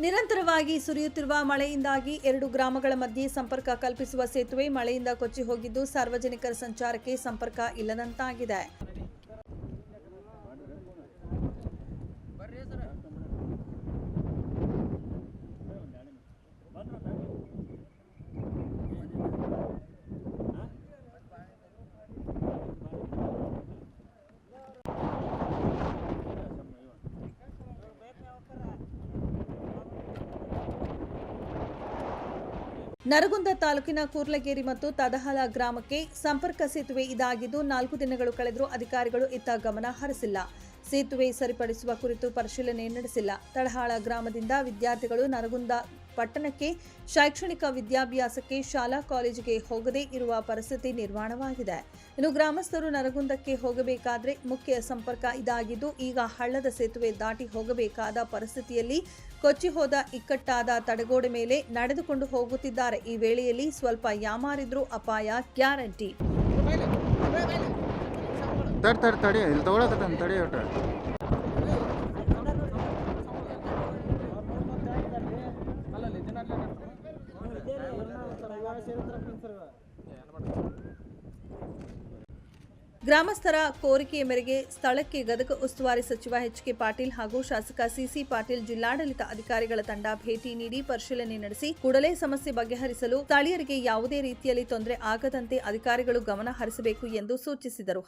ನಿರಂತರವಾಗಿ ಸುರಿಯುತ್ತಿರುವ ಮಳೆಯಿಂದಾಗಿ ಎರಡು ಗ್ರಾಮಗಳ ಮಧ್ಯೆ ಸಂಪರ್ಕ ಕಲ್ಪಿಸುವ ಸೇತುವೆ ಮಳೆಯಿಂದ ಕೊಚ್ಚಿ ಹೋಗಿದ್ದು ಸಾರ್ವಜನಿಕರ ಸಂಚಾರಕ್ಕೆ ಸಂಪರ್ಕ ಇಲ್ಲದಂತಾಗಿದೆ. ನರಗುಂದ ತಾಲೂಕಿನ ಕೂರ್ಲಗೇರಿ ಮತ್ತು ತದಹಲ ಗ್ರಾಮಕ್ಕೆ ಸಂಪರ್ಕ ಸೇತುವೆ ಇದಾಗಿದ್ದು, ನಾಲ್ಕು ದಿನಗಳು ಕಳೆದರೂ ಅಧಿಕಾರಿಗಳು ಇತ್ತ ಗಮನ ಹರಿಸಿಲ್ಲ. ಸೇತುವೆ ಸರಿಪಡಿಸುವ ಕುರಿತು ಪರಿಶೀಲನೆ ನಡೆಸಿಲ್ಲ. ತಳಹಾಳ ಗ್ರಾಮದಿಂದ ವಿದ್ಯಾರ್ಥಿಗಳು ನರಗುಂದ ಪಟ್ಟಣಕ್ಕೆ ಶೈಕ್ಷಣಿಕ ವಿದ್ಯಾಭ್ಯಾಸಕ್ಕೆ ಶಾಲಾ ಕಾಲೇಜಿಗೆ ಹೋಗದೇ ಇರುವ ಪರಿಸ್ಥಿತಿ ನಿರ್ಮಾಣವಾಗಿದೆ ಇನ್ನು ಗ್ರಾಮಸ್ಥರು ನರಗುಂದಕ್ಕೆ ಹೋಗಬೇಕಾದ್ರೆ ಮುಖ್ಯ ಸಂಪರ್ಕ ಇದಾಗಿದ್ದು ಈಗ ಹಳ್ಳದ ಸೇತುವೆ ದಾಟಿ ಹೋಗಬೇಕಾದ ಪರಿಸ್ಥಿತಿಯಲ್ಲಿ ಕೊಚ್ಚಿ ಹೋದ ಇಕ್ಕಟ್ಟಾದ ತಡೆಗೋಡೆ ಮೇಲೆ ನಡೆದುಕೊಂಡು ಹೋಗುತ್ತಿದ್ದಾರೆ ಈ ವೇಳೆಯಲ್ಲಿ ಸ್ವಲ್ಪ ಯಾಮಾರಿದ್ರೂ ಅಪಾಯ ಗ್ಯಾರಂಟಿ ತಡಿ ತಡಿ ತಡಿ ಗ್ರಾಮಸ್ಥರ ಕೋರಿಕೆಯ ಮೇರೆಗೆ ಸ್ಥಳಕ್ಕೆ ಗದಗ ಉಸ್ತುವಾರಿ ಸಚಿವ ಎಚ್ ಕೆ ಪಾಟೀಲ್ ಹಾಗೂ ಶಾಸಕ ಸಿಸಿ ಪಾಟೀಲ್ ಜಿಲ್ಲಾಡಳಿತ ಅಧಿಕಾರಿಗಳ ತಂಡ ಭೇಟಿ ನೀಡಿ ಪರಿಶೀಲನೆ ನಡೆಸಿ ಕೂಡಲೇ ಸಮಸ್ಯೆ ಬಗೆಹರಿಸಲು ಸ್ಥಳೀಯರಿಗೆ ಯಾವುದೇ ರೀತಿಯಲ್ಲಿ ತೊಂದರೆ ಆಗದಂತೆ ಅಧಿಕಾರಿಗಳು ಗಮನ ಹರಿಸಬೇಕು ಎಂದು ಸೂಚಿಸಿದರು.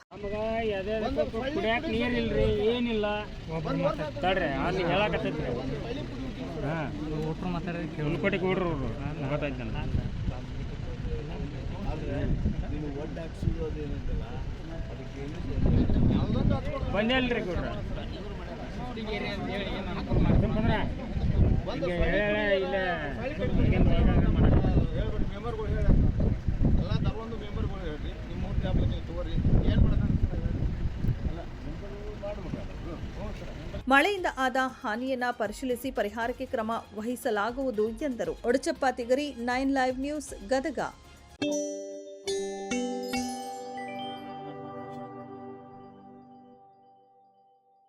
ಎಲ್ಲ ತಗೊಂಡು ಮೆಂಬರ್ಗಳು ಹೇಳ್ರಿ. ನಿಮ್ಮ ಮೂರು ತಗೋರಿ. ಏನು ಮಾಡೋದು ಮಳೆಯಿಂದ ಆದ ಹಾನಿಯನ್ನ ಪರಿಶೀಲಿಸಿ ಪರಿಹಾರಕ್ಕೆ ಕ್ರಮ ವಹಿಸಲಾಗುವುದು ಎಂದರು. Odachappa Tigari nine live news Gadag.